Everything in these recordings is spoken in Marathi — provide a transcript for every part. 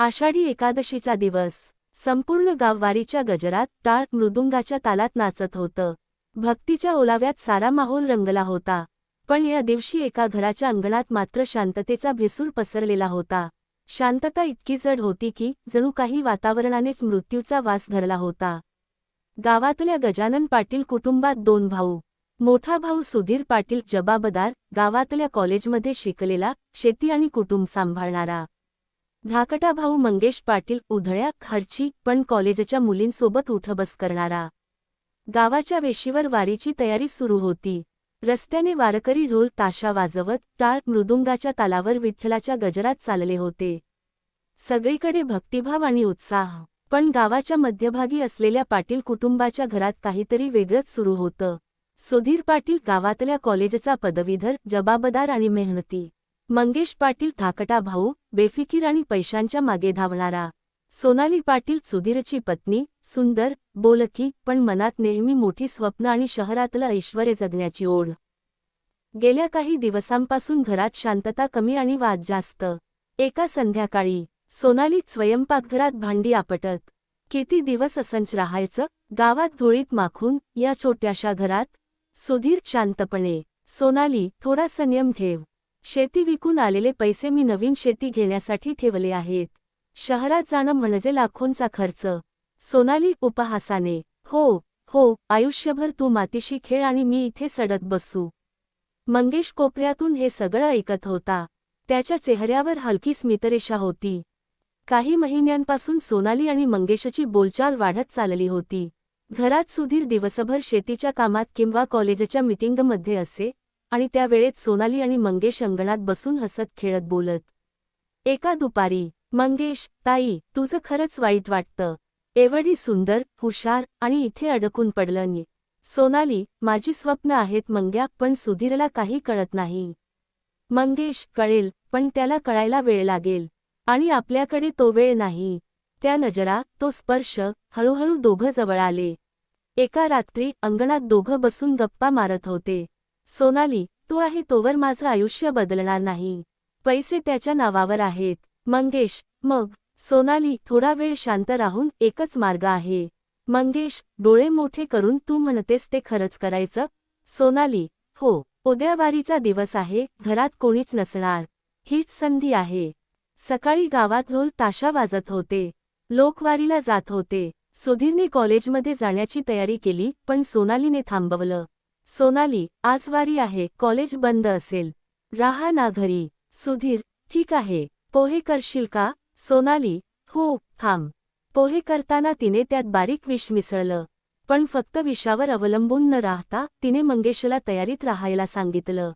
आषाढी एकादशीचा दिवस. संपूर्ण गाववारीच्या गजरात टाळ मृदुंगाच्या तालात नाचत होतं. भक्तीच्या ओलाव्यात सारा माहोल रंगला होता. पण या दिवशी एका घराच्या अंगणात मात्र शांततेचा भेसूर पसरलेला होता. शांतता इतकी जड होती की जणू काही वातावरणानेच मृत्यूचा वास धरला होता. गावातल्या गजानन पाटील कुटुंबात दोन भाऊ. मोठा भाऊ सुधीर पाटील जबाबदार गावातल्या कॉलेजमध्ये शिकलेला शेती आणि कुटुंब सांभाळणारा. धाकटा भाऊ मंगेश पाटील उधळ्या खर्ची पण कॉलेजच्या मुलींसोबत उठबस करणारा. गावाच्या वेशीवर वारीची तयारी सुरू होती. रस्त्याने वारकरी ढोल ताशा वाजवत टाळ मृदुंगाच्या तालावर विठ्ठलाच्या गजरात चालले होते. सगळीकडे भक्तिभाव आणि उत्साह पण गावाच्या मध्यभागी असलेल्या पाटील कुटुंबाच्या घरात काहीतरी वेगळंच सुरू होतं. सुधीर पाटील गावातल्या कॉलेजचा पदवीधर जबाबदार आणि मेहनती. मंगेश पाटील थाकटा भाऊ बेफिकीर आणि पैशांच्या मागे धावणारा. सोनाली पाटील सुधीरची पत्नी सुंदर बोलकी पण मनात नेहमी मोठी स्वप्न आणि शहरातलं ऐश्वर्य जगण्याची ओढ. गेल्या काही दिवसांपासून घरात शांतता कमी आणि वाद जास्त. एका संध्याकाळी सोनालीत स्वयंपाकघरात भांडी आपटत. किती दिवस असंच राहायचं गावात धुळीत माखून या छोट्याशा घरात? सुधीर शांतपणे सोनाली थोडा संयम ठेव. शेती विकून आलेले पैसे मी नवीन शेती घेण्यासाठी ठेवले आहेत. शहरात जाणं म्हणजे लाखोंचा खर्च. सोनाली उपहासाने हो हो आयुष्यभर तू मातीशी खेळ आणि मी इथे सडत बसू मंगेश कोपऱ्यातून हे सगळं ऐकत होता. त्याच्या चेहऱ्यावर हलकी स्मितरेषा होती. काही महिन्यांपासून सोनाली आणि मंगेशची बोलचाल वाढत चालली होती. घरात सुधीर दिवसभर शेतीच्या कामात किंवा कॉलेजच्या मिटिंगमध्ये असे आणि त्या वेळेत सोनाली आणि मंगेश अंगणात बसून हसत खेळत बोलत एका दुपारी मंगेश ताई तुझं खरंच वाईट वाटतं. एवढी सुंदर हुशार आणि इथे अडकून पडलं नी. सोनाली माझी स्वप्न आहेत मंग्या पण सुधीरला काही कळत नाही. मंगेश कळेल पण त्याला कळायला वेळ लागेल. आणि आपल्याकडे तो वेळ नाही. त्या नजरा तो स्पर्श हळूहळू दोघं जवळ आले. एका रात्री अंगणात दोघं बसून गप्पा मारत होते. सोनाली तू आहे तोवर माझं आयुष्य बदलणार नाही. पैसे त्याच्या नावावर आहेत. मंगेश मग? सोनाली थोडा वेळ शांत राहून एकच मार्ग आहे. मंगेश डोळे मोठे करून तू म्हणतेस ते खरंच करायचं? सोनाली हो उद्यावारीचा दिवस आहे घरात कोणीच नसणार. हीच संधी आहे. सकाळी गावात ढोल ताशा वाजत होते. लोकवारीला जात होते. सुधीरने कॉलेजमध्ये जाण्याची तयारी केली पण सोनालीने थांबवलं. सोनाली आज वारी आहे कॉलेज बंद असेल. राहा ना घरी. सुधीर ठीक आहे. पोहे करशील का? सोनाली हो थांब. पोहे करताना तिने त्यात बारीक विष मिसळलं. पण फक्त विषावर अवलंबून न राहता तिने मंगेशला तयारीत राहायला सांगितलं.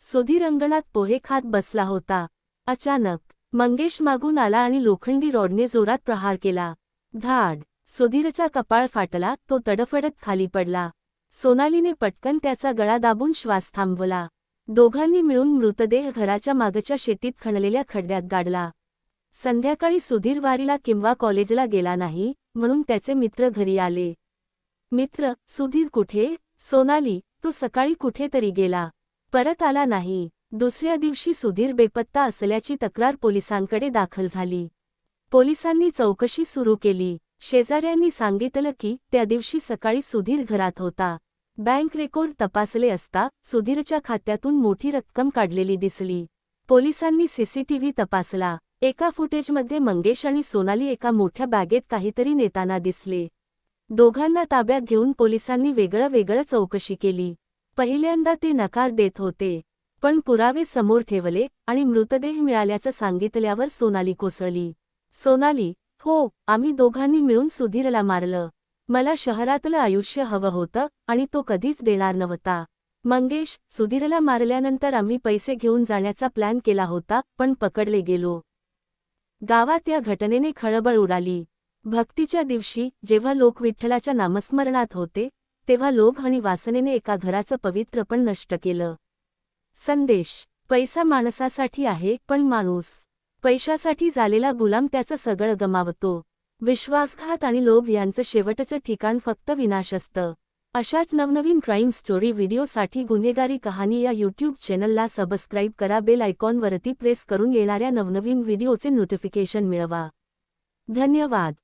सुधीर अंगणात पोहे खात बसला होता. अचानक मंगेश मागून आला आणि लोखंडी रॉडने जोरात प्रहार केला. धाड सुधीरचा कपाळ फाटला तो तडफडत खाली पडला. सोनालीने पटकन त्याचा गळा दाबून श्वास थांबवला. दोघांनी मिळून मृतदेह घराच्या मागच्या शेतीत खणलेल्या खड्ड्यात गाडला. संध्याकाळी सुधीर वारीला किंवा कॉलेजला गेला नाही म्हणून त्याचे मित्र घरी आले. मित्र सुधीर कुठे? सोनाली तो सकाळी कुठेतरी गेला. परत आला नाही. दुसऱ्या दिवशी सुधीर बेपत्ता असल्याची तक्रार पोलिसांकडे दाखल झाली. पोलिसांनी चौकशी सुरू केली. शेजाऱ्यांनी सांगितलं की त्या दिवशी सकाळी सुधीर घरात होता. बँक रेकॉर्ड तपासले असता सुधीरच्या खात्यातून मोठी रक्कम काढलेली दिसली. पोलिसांनी सीसीटीव्ही तपासला. एका फुटेजमध्ये मंगेश आणि सोनाली एका मोठ्या बॅगेत काहीतरी नेताना दिसले. दोघांना ताब्यात घेऊन पोलिसांनी वेगळं वेगळं चौकशी केली. पहिल्यांदा ते नकार देत होते. पण पुरावे समोर ठेवले आणि मृतदेह मिळाल्याचं सांगितल्यावर सोनाली कोसळली. सोनाली हो आम्ही दोघांनी मिळून सुधीरला मारलं. मला शहरातलं आयुष्य हवं होतं आणि तो कधीच देणार नव्हता. मंगेश सुधीरला मारल्यानंतर आम्ही पैसे घेऊन जाण्याचा प्लॅन केला होता पण पकडले गेलो. गावात या घटनेने खळबळ उडाली. भक्तीच्या दिवशी जेव्हा लोक विठ्ठलाच्या नामस्मरणात होते तेव्हा लोभ आणि वासनेने एका घराचं पवित्रपण नष्ट केलं. संदेश पैसा माणसासाठी आहे पण माणूस. पैशासाठी झालेला गुलाम त्याचं सगळं गमावतो. विश्वासघात आणि लोभ यांचं शेवटचं ठिकाण फक्त विनाश असतं अशाच नवनवीन क्राईम स्टोरी व्हिडिओसाठी गुन्हेगारी कहाणी या यूट्यूब चॅनलला सबस्क्राईब करा. बेल आयकॉनवरती प्रेस करून येणाऱ्या नवनवीन व्हिडिओचे नोटिफिकेशन मिळवा. धन्यवाद.